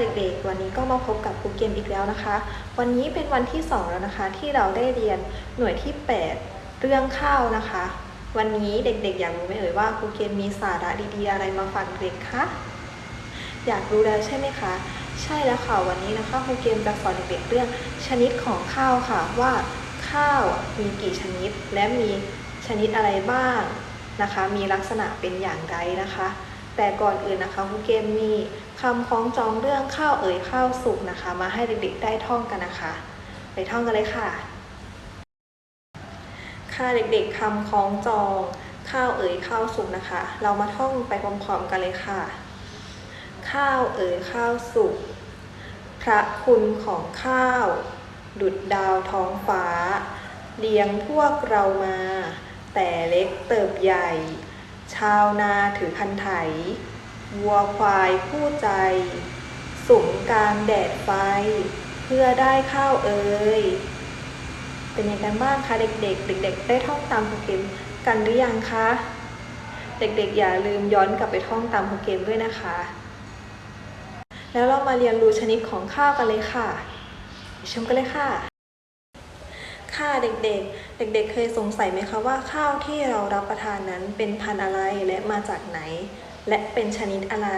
เด็กๆ วันนี้ก็มาพบกับครูเกมอีกแล้วนะคะ วันนี้เป็นวันที่ 2 แล้วนะคะ ที่เราได้เรียนหน่วยที่ 8 เรื่องข้าวนะคะ วันนี้เด็กๆ อยากรู้ไหมเอ่ยว่าครูเกมมีสาระดีๆ อะไรมาฝากเด็กคะ อยากรู้แล้วใช่ไหมคะ ใช่แล้วค่ะวันนี้นะคะครูเกมจะสอนเด็กๆเรื่องชนิดของข้าวค่ะว่าข้าวมีกี่ชนิดและมีชนิดอะไรบ้างนะคะ มีลักษณะเป็นอย่างไรนะคะ แต่ก่อนอื่นนะคะครูเกมมีคำคล้องจองเรื่องข้าวเอ่ยข้าวสุกนะคะ มาให้เด็กๆได้ท่องกันนะคะ ไปท่องกันเลยค่ะ ค่ะเด็กๆคำคล้องจองข้าวเอ่ยข้าวสุกนะคะ เรามาท่องไปพร้อมๆกันเลยค่ะ ข้าวเอ่ยข้าวสุกพระคุณของข้าว ดุดดาวท้องฟ้า เลี้ยงพวกเรามา แต่เล็กเติบใหญ่ ชาวนาถือคันไถ วัวควายผู้ใจ สุมกลางแดดไฟ เพื่อได้ข้าวเอ่ยเป็นยังไงกันบ้างคะเด็ก ๆ เด็ก ๆ ได้ท่องตามโปรแกรมกันหรือยังคะ เด็กๆ อย่าลืมย้อนกลับไปท่องตามโปรแกรมด้วยนะคะ แล้วเรามาเรียนรู้ชนิดของข้าวกันเลยค่ะไปชมกันเลยค่ะ ค่ะเด็กๆ เด็กๆ เคยสงสัยไหมคะว่าข้าวที่เรารับประทานนั้นเป็นพันธุ์อะไรและมาจากไหน และเป็นชนิดอะไร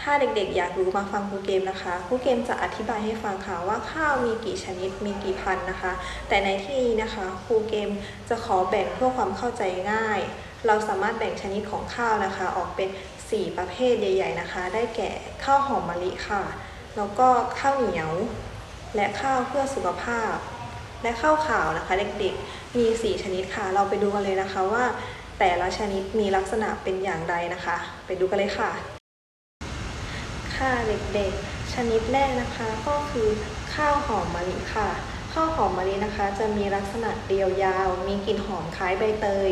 ถ้าเด็กๆ อยากรู้มาฟังครูเกมนะคะครูเกมจะอธิบายให้ฟังค่ะว่าข้าวมีกี่ชนิดมีกี่พันธุ์นะคะ แต่ในที่นี้นะคะครูเกมจะขอแบ่งเพื่อความเข้าใจง่าย เราสามารถแบ่งชนิดของข้าวนะคะ ออกเป็น 4 ประเภทใหญ่ ๆนะคะ ได้แก่ข้าวหอมมะลิค่ะ แล้วก็ข้าวเหนียว และข้าวเพื่อสุขภาพ และข้าวขาวนะคะเด็กๆ มี 4 ชนิดค่ะ เราไปดูกันเลยนะคะว่า แต่ละชนิดมีลักษณะเป็นอย่างไรนะคะ ไปดูกันเลยค่ะ ค่ะเด็กๆ ชนิดแรกนะคะก็คือข้าวหอมมะลิค่ะ ข้าวหอมมะลินะคะ จะมีลักษณะเรียวยาว มีกลิ่นหอมคล้ายใบเตย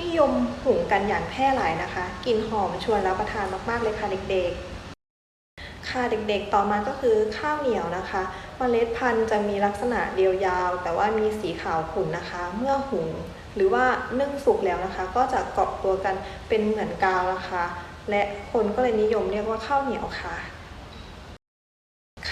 นิยมหุงกันอย่างแพร่หลายนะคะ กลิ่นหอมชวนรับประทานมากๆเลยค่ะเด็กๆ ค่ะเด็กๆ ต่อมาก็คือข้าวเหนียวนะคะ เมล็ดพันธุ์จะมีลักษณะเรียวยาว แต่ว่ามีสีขาวขุ่นนะคะ เมื่อหุงหรือว่านึ่งสุกแล้วนะคะ ก็จะเกาะตัวกันเป็นเหมือนกาวนะคะ และคนก็เลยนิยมเรียกว่าข้าวเหนียวค่ะ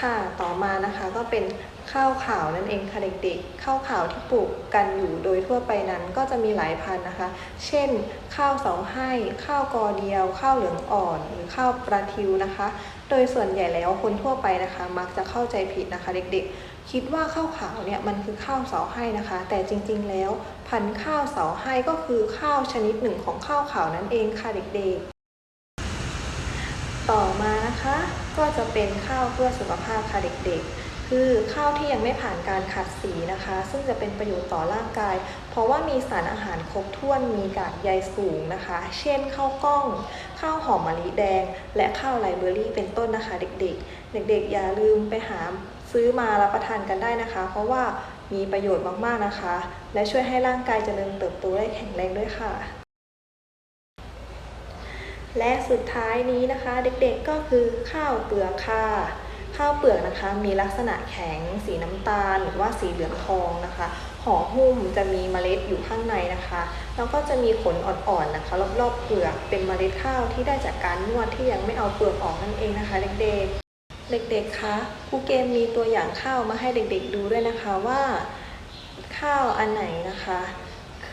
ค่ะต่อมานะคะก็เป็นข้าวขาวนั่นเองค่ะเด็กๆ ข้าวขาวที่ปลูกกันอยู่โดยทั่วไปนั้นก็จะมีหลายพันธุ์นะคะ เช่น ข้าวเสาให้ ข้าวกอเดียว ข้าวเหลืองอ่อน หรือข้าวปลาทิวนะคะ โดยส่วนใหญ่แล้วคนทั่วไปนะคะ มักจะเข้าใจผิดนะคะเด็กๆ คิดว่าข้าวขาวเนี่ยมันคือข้าวเสาให้นะคะ แต่จริงๆแล้วพันธุ์ข้าวเสาให้ก็คือข้าวชนิดหนึ่งของข้าวขาวนั่นเองค่ะเด็กๆ ต่อมานะคะ ก็จะเป็นข้าวเพื่อสุขภาพค่ะเด็กๆ คือข้าวที่ยังไม่ผ่านการขัดสีนะคะ ซึ่งจะเป็นประโยชน์ต่อร่างกาย เพราะว่ามีสารอาหารครบถ้วนมีกากใยสูงนะคะ เช่นข้าวกล้อง ข้าวหอมมะลิแดง และข้าวไรเบอรี่เป็นต้นนะคะเด็กๆ เด็กๆ อย่าลืมไปหาซื้อมารับประทานกันได้นะคะ เพราะว่ามีประโยชน์มากๆนะคะ และช่วยให้ร่างกายเจริญเติบโตได้แข็งแรงด้วยค่ะ และสุดท้ายนี้นะคะเด็กๆก็คือข้าวเปลือกค่ะ ข้าวเปลือกนะคะมีลักษณะแข็ง สีน้ำตาล หรือว่าสีเหลืองทองนะคะห่อหุ้มจะมีเมล็ดอยู่ข้างในนะคะแล้วก็จะมีขนอ่อนๆนะคะ รอบๆเปลือกเป็นเมล็ดข้าวที่ได้จากการนวดที่ยังไม่เอาเปลือกออกนั่นเองนะคะเด็กๆเด็กๆ คะครูเกมมีตัวอย่างข้าวมาให้เด็กๆ ดูด้วยนะคะว่า ข้าวอันไหนนะคะ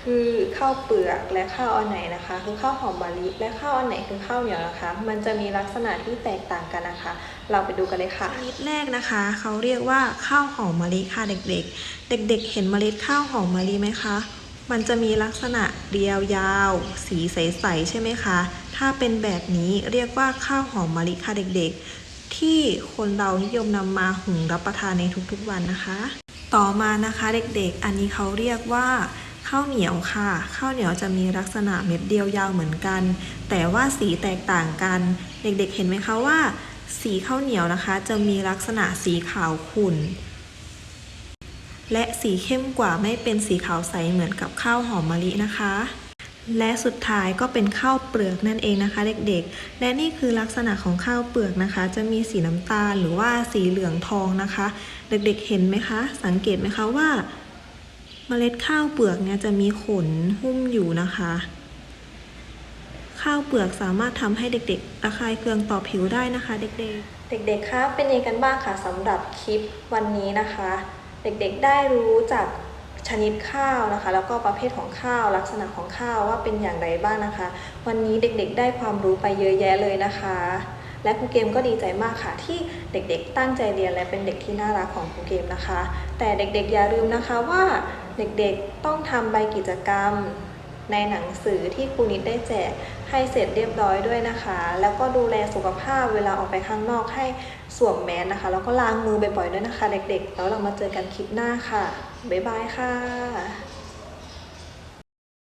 คือข้าวเปลือกและข้าวอันไหนนะคะ คือข้าวหอมมะลิและข้าวอันไหนคือข้าวเหนียวนะคะ มันจะมีลักษณะที่แตกต่างกันนะคะ เราไปดูกันเลยค่ะชนิดแรกนะคะเขาเรียกว่าข้าวหอมมะลิค่ะเด็กๆ เด็ก ๆ เห็นเมล็ดข้าวหอมมะลิไหมคะมันจะมีลักษณะเรียวยาว สีใสๆใช่ไหมคะ ถ้าเป็นแบบนี้เรียกว่าข้าวหอมมะลิค่ะเด็กๆ ที่คนเรานิยมนำมาหุงรับประทานในทุกๆวันนะคะ ต่อมานะคะเด็กๆ อันนี้เขาเรียกว่า ข้าวเหนียวค่ะ ข้าวเหนียวจะมีลักษณะเม็ดเดียวยาวเหมือนกัน แต่ว่าสีแตกต่างกัน เด็กๆเห็นไหมคะว่า สีข้าวเหนียวนะคะ จะมีลักษณะสีขาวขุ่น และสีเข้มกว่าไม่เป็นสีขาวใสเหมือนกับข้าวหอมมะลินะคะและสุดท้ายก็เป็นข้าวเปลือกนั่นเองนะคะ เด็กๆ และนี่คือลักษณะของข้าวเปลือกนะคะ จะมีสีน้ำตาลหรือว่าสีเหลืองทองนะคะ เด็กๆ เห็นไหมคะ สังเกตไหมคะว่า เมล็ดข้าวเปลือกเนี่ยจะมีขนหุ้มอยู่นะคะ ข้าวเปลือกสามารถทำให้เด็กๆระคายเคืองต่อผิวได้นะคะ เด็กๆ เด็กๆคะเป็นยังไงกันบ้างคะสำหรับคลิปวันนี้นะคะ เด็กๆได้รู้จากชนิดข้าวนะคะ แล้วก็ประเภทของข้าวลักษณะของข้าวว่าเป็นอย่างไรบ้างนะคะ วันนี้เด็กๆ ได้ความรู้ไปเยอะแยะเลยนะคะ และครูเกมก็ดีใจมากค่ะ ที่เด็กๆ ตั้งใจเรียนและเป็นเด็กที่น่ารักของครูเกมนะคะ แต่เด็กๆอย่าลืมนะคะว่าเด็กๆต้องทำใบกิจกรรม ในหนังสือที่ครูนิดได้แจกให้เสร็จเรียบร้อยด้วยนะคะ แล้วก็ดูแลสุขภาพเวลาออกไปข้างนอกให้สวมแมสนะคะ แล้วก็ล้างมือบ่อยๆด้วยนะคะ เด็กๆ แล้วเรามาเจอกันคลิปหน้าค่ะบ๊ายบายค่ะ